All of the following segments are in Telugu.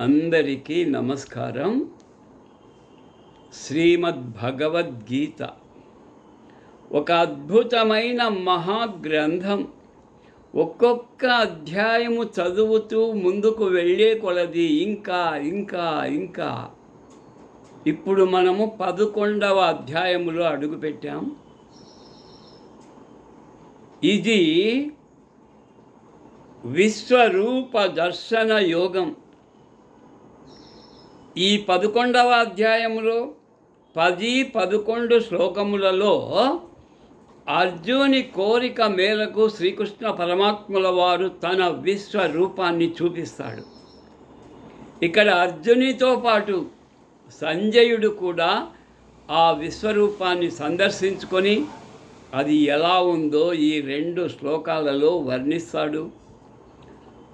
అందరికీ నమస్కారం. శ్రీమద్ భగవద్గీత ఒక అద్భుతమైన మహాగ్రంథం. ఒక్కొక్క అధ్యాయము చదువుతూ ముందుకు వెళ్ళే కొలది ఇంకా ఇంకా ఇంకా. ఇప్పుడు మనము పదకొండవ అధ్యాయములో అడుగుపెట్టాం. ఇది విశ్వరూప దర్శన యోగం. ఈ పదకొండవ అధ్యాయంలో పది పదకొండు శ్లోకములలో అర్జుని కోరిక మేరకు శ్రీకృష్ణ పరమాత్ముల వారు తన విశ్వరూపాన్ని చూపిస్తాడు. ఇక్కడ అర్జునితో పాటు సంజయుడు కూడా ఆ విశ్వరూపాన్ని సందర్శించుకొని అది ఎలా ఉందో ఈ రెండు శ్లోకాలలో వర్ణిస్తాడు.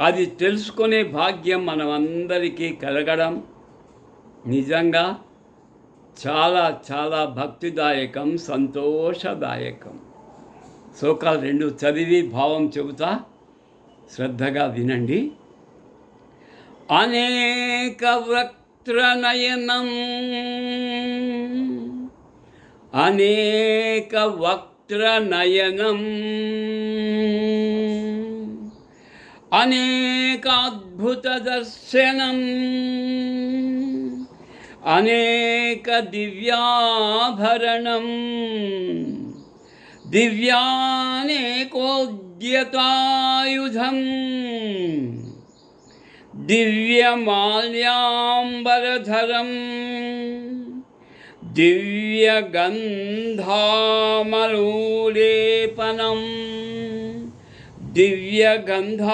అది తెలుసుకునే భాగ్యం మనమందరికీ కలగడం. నిజంగా చాలా చాలా భక్తిదాయకం సంతోషదాయకం. శ్లోకాలు రెండు చదివి భావం చెబుతా శ్రద్ధగా వినండి. అనేక వక్త్రనయనం అనేక వక్త్రనయనం అనేకాద్భుతదర్శనం అనేక अनेकदिव्याभरणं दिव्यानेकोद्यतायुधम् दिव्यमाल्याम्बरधरम् दिव्यगन्धामलूलेपनम् दिव्यगन्धानुलेपनम्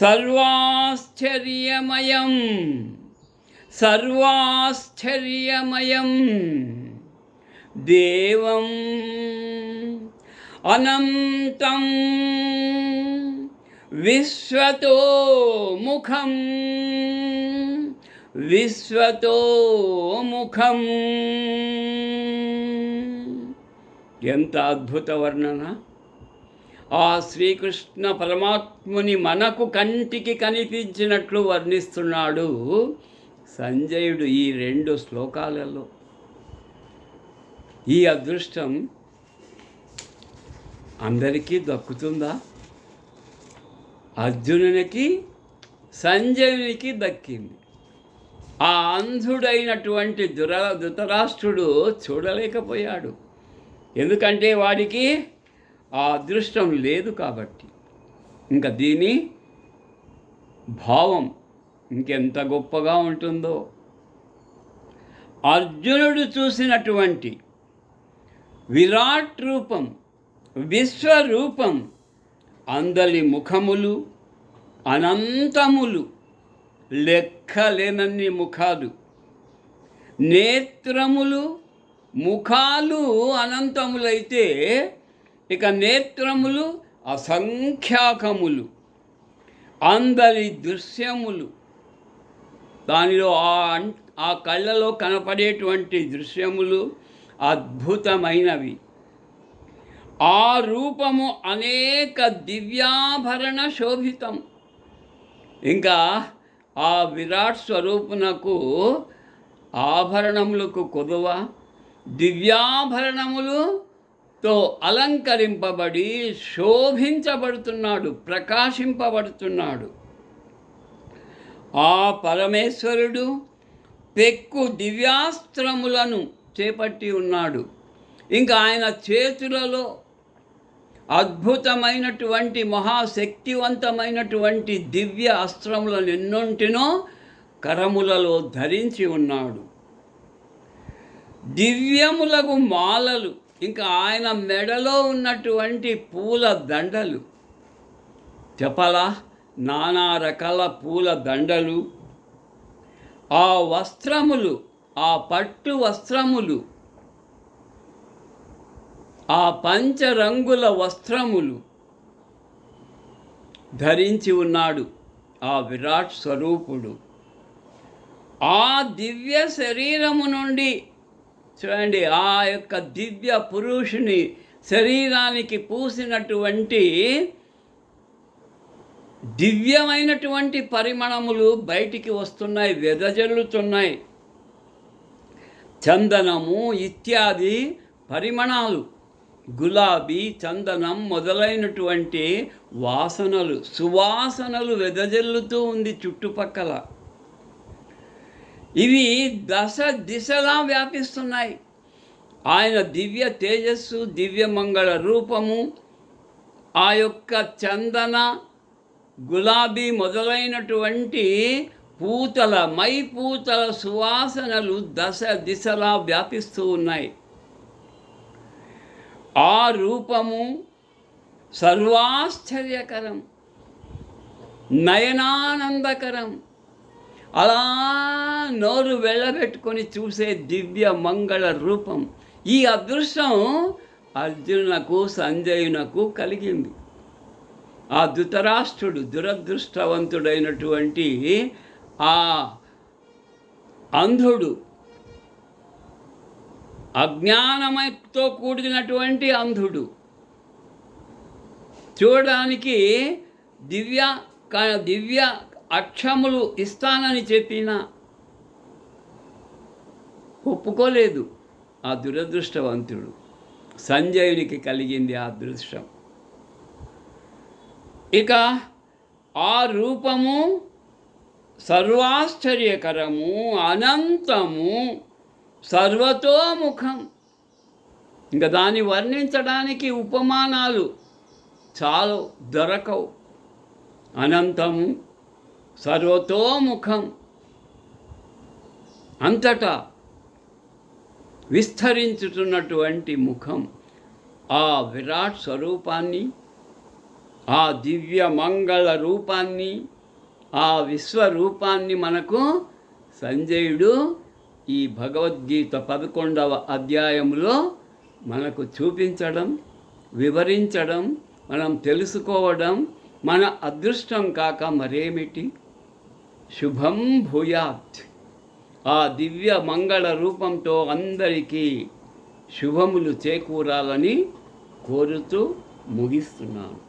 సర్వాశ్చర్యమయం. సర్వాశ్చర్యమయం. దేవం అనంతం. విశ్వతో ముఖం. విశ్వతో ముఖం. ఎంత అద్భుత వర్ణన. ఆ శ్రీకృష్ణ పరమాత్ముని మనకు కంటికి కనిపించినట్లు వర్ణిస్తున్నాడు సంజయుడు ఈ రెండు శ్లోకాలలో. ఈ అదృష్టం అందరికీ దక్కుతుందా? అర్జునునికి సంజయునికి దక్కింది. ఆ అంధుడైనటువంటి దుర ధృతరాష్ట్రుడు చూడలేకపోయాడు. ఎందుకంటే వాడికి ఆ అదృష్టం లేదు కాబట్టి. ఇంకా దీని భావం ఇంకెంత గొప్పగా ఉంటుందో. అర్జునుడు చూసినటువంటి విరాట్ రూపం విశ్వరూపం అందలి ముఖములు అనంతములు లెక్కలేనన్ని ముఖాలు. నేత్రములు ముఖాలు అనంతములైతే ఇక నేత్రములు అసంఖ్యాకములు అందరి దృశ్యములు. దానిలో ఆ ఆ కళ్ళలో కనపడేటువంటి దృశ్యములు అద్భుతమైనవి. ఆ రూపము అనేక దివ్యాభరణ శోభితం. ఇంకా ఆ విరాట్ స్వరూపునకు ఆభరణములకు కొదువ తో అలంకరింపబడి శోభించబడుతున్నాడు ప్రకాశింపబడుతున్నాడు. ఆ పరమేశ్వరుడు పెక్కు దివ్యాస్త్రములను చేపట్టి ఉన్నాడు. ఇంకా ఆయన చేతులలో అద్భుతమైనటువంటి మహాశక్తివంతమైనటువంటి దివ్య అస్త్రములను ఎన్నొంటినో కరములలో ధరించి ఉన్నాడు. దివ్యములకు మాలలు ఇంకా ఆయన మెడలో ఉన్నటువంటి పూల దండలు. చెప్పలా? నానా రకాల పూల దండలు. ఆ వస్త్రములు ఆ పట్టు వస్త్రములు ఆ పంచరంగుల వస్త్రములు ధరించి ఉన్నాడు ఆ విరాట్ స్వరూపుడు. ఆ దివ్య శరీరము నుండి చూడండి ఆ యొక్క దివ్య పురుషుని శరీరానికి పూసినటువంటి దివ్యమైనటువంటి పరిమళములు బయటికి వస్తున్నాయి వెదజల్లుతున్నాయి. చందనము ఇత్యాది పరిమణాలు గులాబీ చందనం మొదలైనటువంటి వాసనలు సువాసనలు వెదజల్లుతూ ఉంది చుట్టుపక్కల. ఇవి దశ దిశలా వ్యాపిస్తున్నాయి. ఆయన దివ్య తేజస్సు దివ్య మంగళ రూపము ఆ యొక్క చందన గులాబీ మొదలైనటువంటి పూతల మై పూతల సువాసనలు దశ దిశలా వ్యాపిస్తూ ఉన్నాయి. ఆ రూపము సర్వాశ్చర్యకరం నయనానందకరం అలా నోరు వెళ్ళబెట్టుకొని చూసే దివ్య మంగళ రూపం. ఈ అదృష్టం అర్జునునకు సంజయునకు కలిగింది. ఆ ధృతరాష్ట్రుడు దురదృష్టవంతుడైనటువంటి ఆ అంధుడు అజ్ఞానమతో కూడినటువంటి అంధుడు. చూడడానికి దివ్య దివ్య అక్షములు ఇస్తానని చెప్పిన ఒప్పుకోలేదు. ఆ దురదృష్టవంతుడు సంజయునికి కలిగింది ఆ అదృష్టం. ఇక ఆ రూపము సర్వాశ్చర్యకరము అనంతము సర్వతోముఖం. ఇంకా దాన్ని వర్ణించడానికి ఉపమానాలు చాలు దొరకవు. అనంతము సర్వతోముఖం. అంతటా విస్తరించుతున్నటువంటి ముఖం ఆ విరాట్ స్వరూపాన్ని ఆ దివ్య మంగళ రూపాన్ని ఆ విశ్వరూపాన్ని మనకు సంజయుడు ఈ భగవద్గీత పదకొండవ అధ్యాయంలో మనకు చూపించడం వివరించడం మనం తెలుసుకోవడం మన అదృష్టం కాక మరేమిటి? శుభం భూయాత్. ఆ దివ్య మంగళ రూపంతో అందరికీ శుభములు చేకూరాలని కోరుతూ ముగిస్తున్నాను.